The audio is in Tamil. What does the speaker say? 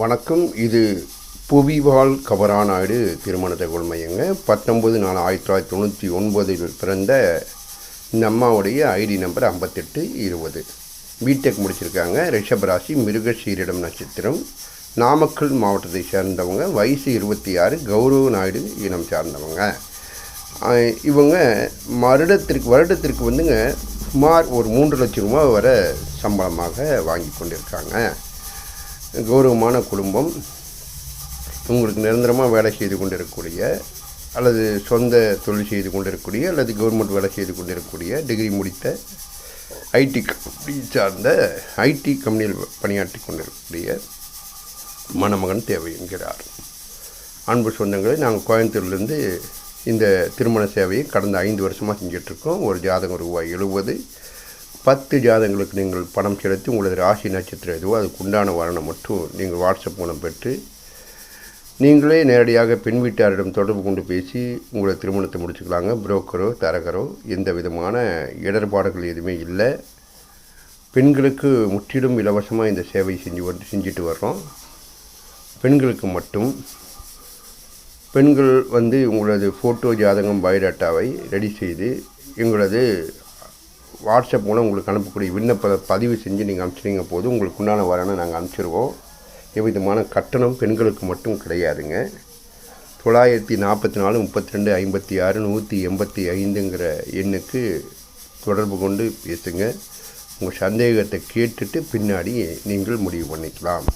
வணக்கம். இது புவிவால் கபராநாயுடு திருமண தகவல் மையங்க. பத்தொம்பது நாலு ஆயிரத்தி தொள்ளாயிரத்தி தொண்ணூற்றி ஒன்பதில் பிறந்த இந்த அம்மாவுடைய ஐடி நம்பர் ஐம்பத்தெட்டு இருபது. பிடெக் முடிச்சிருக்காங்க. ரிஷபராசி மிருகசீரிடம் நட்சத்திரம். நாமக்கல் மாவட்டத்தை சேர்ந்தவங்க. வயசு இருபத்தி ஆறு கௌரவ நாயுடு இனம் சார்ந்தவங்க. இவங்க வருடத்திற்கு வருடத்திற்கு வந்துங்க சுமார் ஒரு மூன்று லட்சம் ரூபாய் வர சம்பளமாக வாங்கி கொண்டிருக்காங்க. கௌரவமான குடும்பம் உங்களுக்கு நிரந்தரமாக வேலை செய்து கொண்டிருக்கக்கூடிய அல்லது சொந்த தொழில் செய்து கொண்டிருக்கக்கூடிய அல்லது கவர்மெண்ட் வேலை செய்து கொண்டிருக்கக்கூடிய டிகிரி முடித்த ஐடி கம்பெனி சார்ந்த ஐடி கம்பெனியில் பணியாற்றி கொண்டிருக்கக்கூடிய மணமகன் தேவை என்கிறார். அன்பு சொந்தங்களை நாங்கள் கோயம்புத்தூர்லேருந்து இந்த திருமண சேவையை கடந்த ஐந்து வருஷமாக செஞ்சிட்ருக்கோம். ஒரு ஜாதகம் ரூபாய் எழுபது பத்து ஜாதகங்களுக்கு நீங்கள் பணம் செலுத்தி உங்களது ராசி நட்சத்திரம் எதுவோ அதுக்கு உண்டான மட்டும் நீங்கள் வாட்ஸ்அப் மூலம் பெற்று நீங்களே நேரடியாக பெண் வீட்டாரிடம் தொடர்பு கொண்டு பேசி உங்களை திருமணத்தை முடிச்சுக்கலாங்க. புரோக்கரோ தரகரோ எந்த விதமான இடர்பாடுகள் எதுவுமே இல்லை. பெண்களுக்கு முற்றிலும் இலவசமாக இந்த சேவை செஞ்சு வந்து செஞ்சுட்டு வர்றோம். பெண்களுக்கு மட்டும். பெண்கள் வந்து உங்களது ஃபோட்டோ ஜாதகம் பயோடேட்டாவை ரெடி செய்து எங்களது வாட்ஸ்அப் மூலம் உங்களுக்கு அனுப்பக்கூடிய விண்ணப்ப பதிவு செஞ்சு நீங்கள் அனுப்பிச்சிங்க போது உங்களுக்கு உண்டான வரனை நாங்கள் அனுப்பிச்சிருவோம். எவ்விதமான கட்டணம் பெண்களுக்கு மட்டும் கிடையாதுங்க. தொள்ளாயிரத்தி நாற்பத்தி நாலு முப்பத்தி ரெண்டு ஐம்பத்தி ஆறு நூற்றி எண்பத்தி ஐந்துங்கிற எண்ணுக்கு தொடர்பு கொண்டு பேசுங்க. உங்கள் சந்தேகத்தை கேட்டுட்டு பின்னாடி நீங்கள் முடிவு பண்ணிக்கலாம்.